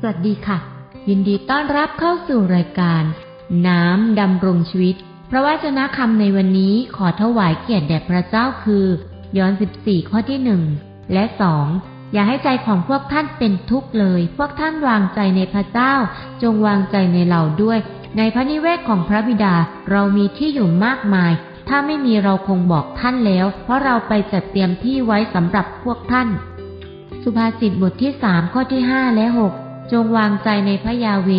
สวัสดีค่ะ ยินดีต้อนรับเข้าสู่รายการ น้ำดำรงชีวิต พระวจนะคำในวันนี้ขอถวายเกียรติแด่พระเจ้าคือ ย้อน 14 ข้อที่หนึ่งและสองอย่าให้ใจของพวกท่านเป็นทุกข์เลย พวกท่านวางใจในพระเจ้า จงวางใจในเราด้วย ในพระนิเวศของพระบิดาเรามีที่อยู่มากมาย ถ้าไม่มีเราคงบอกท่านแล้ว เพราะเราไปจัดเตรียมที่ไว้สำหรับพวกท่าน สุภาษิตบทที่สามข้อที่ห้าและหก จงวางใจในพระยาเว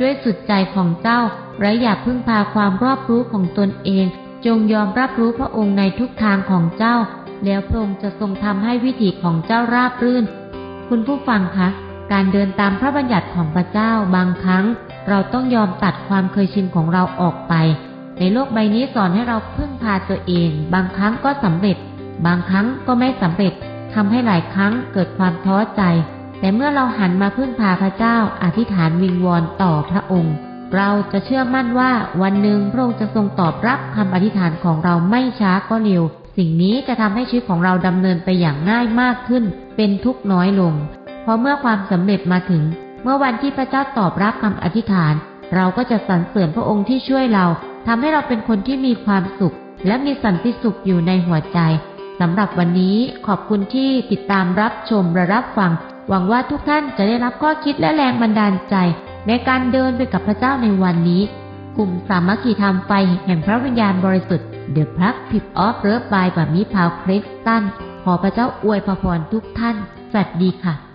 ด้วยสุดใจของเจ้า และอย่าพึ่งพาความรอบรู้ของตนเอง จงยอมรับรู้พระองค์ในทุกทางของเจ้า แล้วพระองค์จะทรงทำให้วิถีของเจ้าราบรื่น คุณผู้ฟังคะ การเดินตามพระบัญญัติของพระเจ้าบางครั้ง เราต้องยอมตัดความเคยชินของเราออกไป ในโลกใบนี้สอนให้เราพึ่งพาตัวเอง บางครั้งก็สำเร็จ บางครั้งก็ไม่สำเร็จทำให้หลายครั้งเกิดความท้อใจ แต่เมื่อเราหันมาพึ่งพาพระเจ้าอธิษฐานวิงวอนต่อพระองค์ เราจะเชื่อมั่นว่าวันหนึ่งพระองค์จะทรงตอบรับคำอธิษฐานของเราไม่ช้าก็เร็ว สิ่งนี้จะทำให้ชีวิตของเราดำเนินไปอย่างง่ายมากขึ้น เป็นทุกข์น้อยลง เพราะเมื่อความสำเร็จมาถึง เมื่อวันที่พระเจ้าตอบรับคำอธิษฐาน เราก็จะสรรเสริญพระองค์ที่ช่วยเราทำให้เราเป็นคนที่มีความสุข และมีสันติสุขอยู่ในหัวใจสำหรับวันนี้ขอบคุณที่ติดตามรับชมและรับฟัง หวังว่าทุกท่านจะได้รับข้อคิดและแรงบันดาลใจ ในการเดินไปกับพระเจ้าในวันนี้ กลุ่มสามัคคีธรรมไฟแห่งพระวิญญาณบริสุทธิ์ The p l u g Pip of Love by แบบมิพาวคริสตันขอพระเจ้าอวยพรทุกท่าน สวัสดีค่ะ